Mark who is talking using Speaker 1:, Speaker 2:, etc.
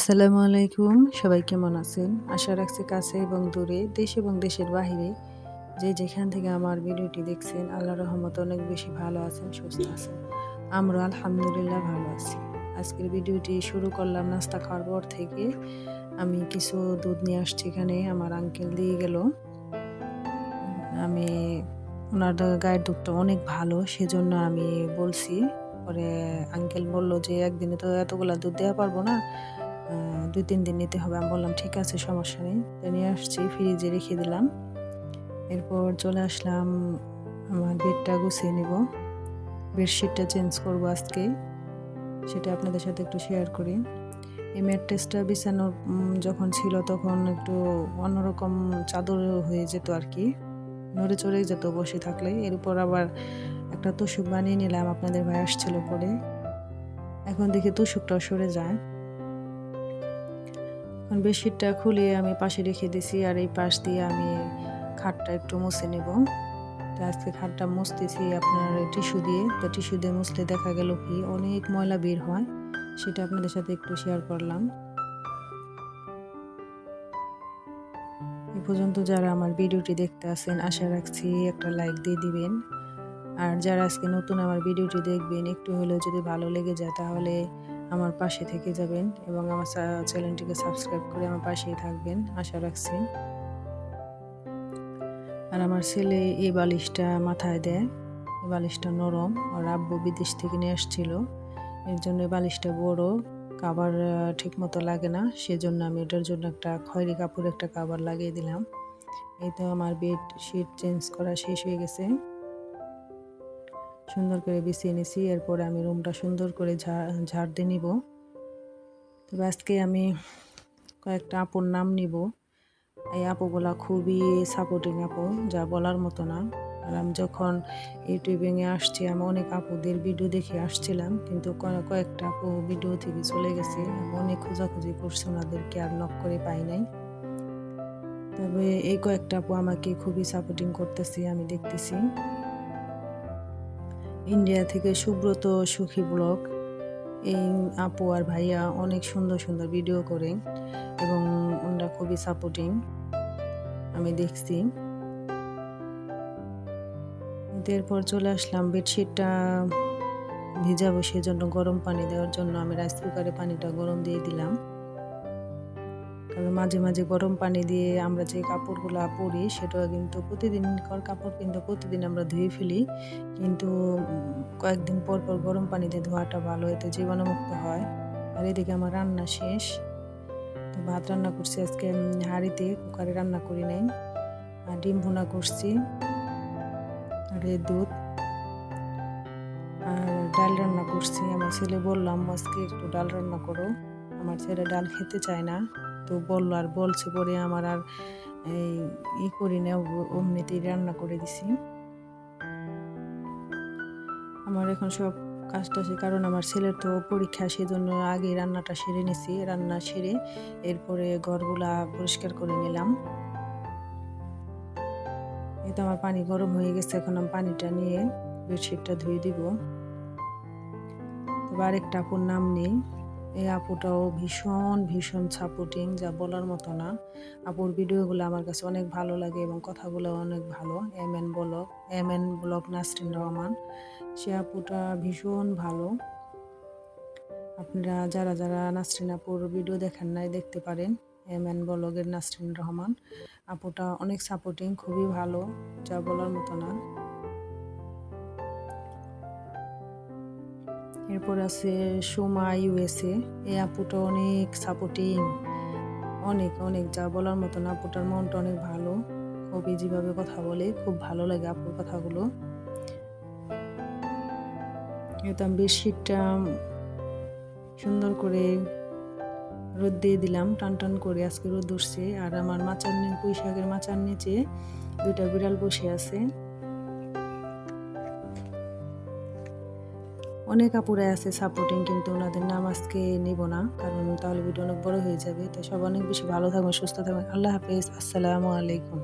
Speaker 1: আসসালামু আলাইকুম। সবাই কেমন আছেন? আশা রাখছি কাছে এবং দূরে, দেশ এবং দেশের বাহিরে। যে যেখান থেকে আমার ভিডিওটি দেখছেন আল্লাহ রহমত অনেক বেশি ভালো আছেন, সুস্থ আছেন। আমরা আলহামদুলিল্লাহ ভালো আছি। আজকের ভিডিওটি শুরু করলাম নাস্তা খাওয়ার পর থেকে। আমি কিছু দুধ নিয়ে আসছি এখানে, আমার আঙ্কেল দিয়ে গেল। আমি, ওনার গায়ের দুধটা অনেক ভালো, সেজন্য আমি বলছি। পরে আঙ্কেল বলল যে, একদিনে তো এতগুলা দুধ দেওয়া পারব না। দুই তিন দিন নিতে হবে। আমি বললাম ঠিক আছে সমস্যা নেই। তো নিয়ে আসছি ফ্রিজে রেখে দিলাম। এরপর চলে আসলাম আমার বেডটা গুছিয়ে নিব। বেডশিটটা চেঞ্জ করব আজকে। সেটা আপনাদের সাথে একটু শেয়ার করি। এই ম্যাট্রেসটা বিছানোর উম, যখন ছিল তখন একটু অন্যরকম চাদর হয়ে যেত আর কি নড়ে চড়ে যেত বসে থাকলে এর উপর আবার একটা তুষুক বানিয়ে নিলাম। আপনাদের ভাই আসছিল পরে। এখন দেখি তুষুকটাও সরে যায়। বেডশিটটা খুলিয়ে আমি পাশে রেখে দিছি আর এই পাশ দিয়ে আমি খাটটা একটু মুছে নেব। তো আজকে খাটটা মুছতেছি আপনার টিস্যু দিয়ে। তো টিস্যু দিয়ে মুছলে দেখা গেল কি, অনেক ময়লা বের হয়। সেটা আপনাদের সাথে একটু শেয়ার করলাম। এ পর্যন্ত যারা আমার ভিডিওটি দেখতে আছেন, আশা রাখছি একটা লাইক দিয়ে দিবেন। আর যারা আজকে নতুন আমার ভিডিওটি দেখবেন, একটু হলেও যদি ভালো লেগে যায় তাহলে আমার পাশে থেকে যাবেন এবং আমার চ্যানেলটিকে সাবস্ক্রাইব করে আমার পাশেই থাকবেন, আশা রাখছি। আর আমার ছেলে এই বালিশটা মাথায় দেয়। এই বালিশটা নরম আর আব্বু বিদেশ থেকে নিয়ে আসছিল। এর জন্য এই বালিশটা বড়, কাবার ঠিক মতো লাগে না। সেজন্য আমি এটার জন্য একটা খয়েরি কাপড় একটা কাবার লাগিয়ে দিলাম। এই তো আমার বেড শিট চেঞ্জ করা শেষ হয়ে গেছে। সুন্দর করে বিছিয়ে নিছি, এরপরে আমি রুমটা সুন্দর করে ঝাড় দিয়ে নিব। তবে আজকে আমি কয়েকটা আপুর নাম নিব। এই আপুগুলা খুবই সাপোর্টিং আপু, যা বলার মতো না। আর আমি যখন ইউটিউবিং এ আসছি, আমি অনেক আপুদের ভিডিও দেখে আসছিলাম, কিন্তু কয়েকটা আপু ভিডিও থেকে চলে গেছে। আমি অনেক খোঁজাখুঁজি করছি, ওনাদেরকে আর নক করে পাই নাই। তবে এই কয়েকটা আপু আমাকে খুবই সাপোর্টিং করতেছি, আমি দেখতেছি। ইন্ডিয়া থেকে সুব্রত সুখী ব্লগ। এই আপু আর ভাইয়া অনেক সুন্দর সুন্দর ভিডিও করেন এবং ওনারা খুবই সাপোর্টিং আমি দেখছি। এরপর চলে আসলাম বেডশিটটা ভিজাবো সেজন্য গরম পানি দেওয়ার জন্য। আমি রাইস কুকারে পানিটা গরম দিয়ে দিলাম। কারণ মাঝে মাঝে গরম পানি দিয়ে আমরা যে কাপড়গুলো পরি সেটা কিন্তু প্রতিদিনকার কাপড় কিন্তু প্রতিদিন আমরা ধুয়ে ফেলি। কিন্তু কয়েকদিন পর পর গরম পানি দিয়ে ধোয়াটা ভালো, এতে জীবাণুমুক্ত হয়। আর এদিকে আমার রান্না শেষ। তো ভাত রান্না করছি আজকে হাঁড়িতে, কুকারে রান্না করি নাই। আর ডিম ভুনা করছি। আর দুধ। আর ডাল রান্না করছি। আমার ছেলে বললাম আজকে একটু ডাল রান্না করো। আমার ছেলে ডাল খেতে চায় না। তো বলল আর বলছে পরে আমার আর এই ই করি না অমনিতেই রান্না করে দিছি। আমার এখন সব কাজটা সে কারণ আমার ছেলের তো পরীক্ষা, সেজন্য আগে রান্নাটা সেরে নিছি, রান্না সেরে এরপরে ঘরগুলা পরিষ্কার করে নিলাম। এই তো আমার পানি গরম হয়ে গেছে, এখন আমি পানিটা নিয়ে বেডশিটটা ধুয়ে দিব। আরেকটা আপুর নাম নেই। এই আপুটাও ভীষণ ভীষণ সাপোর্টিং যা বলার মতো না। আপুর ভিডিওগুলো আমার কাছে অনেক ভালো লাগে এবং কথাগুলো অনেক ভালো। M N blog M N blog Nasrin Rahman. সে আপুটা ভীষণ ভালো। আপনারা যারা যারা নাসরিন আপুর ভিডিও দেখেন নাই, দেখতে পারেন। এম এন ব্লগের নাসরিন রহমান। আপুটা অনেক সাপোর্টিং খুবই ভালো, যা বলার মতো না। এরপর আছে সোমা ইউএসএ এই আপুটা অনেক সাপোর্টিং অনেক অনেক, যা বলার মতো না আপুটার মনটা অনেক ভালো। খুবই যেভাবে কথা বলে, খুব ভালো লাগে আপুর কথাগুলো। এটা বেডশিটটা সুন্দর করে রোদ দিয়ে দিলাম, টান টান করে আজকে রোদ উঠছে। আর আমার মাচার পুঁই শাকের মাচার নিচে দুইটা বিড়াল বসে আছে অনেক আপুরাই আছে সাপোর্টিং কিন্তু ওনাদের নাম আজকে নিব না, কারণ তাহলে ভিডিও অনেক বড় হয়ে যাবে, তো সব অনেক বেশি ভালো থাকবেন, সুস্থ থাকবেন। আল্লাহ হাফিজ, আসসালামু আলাইকুম।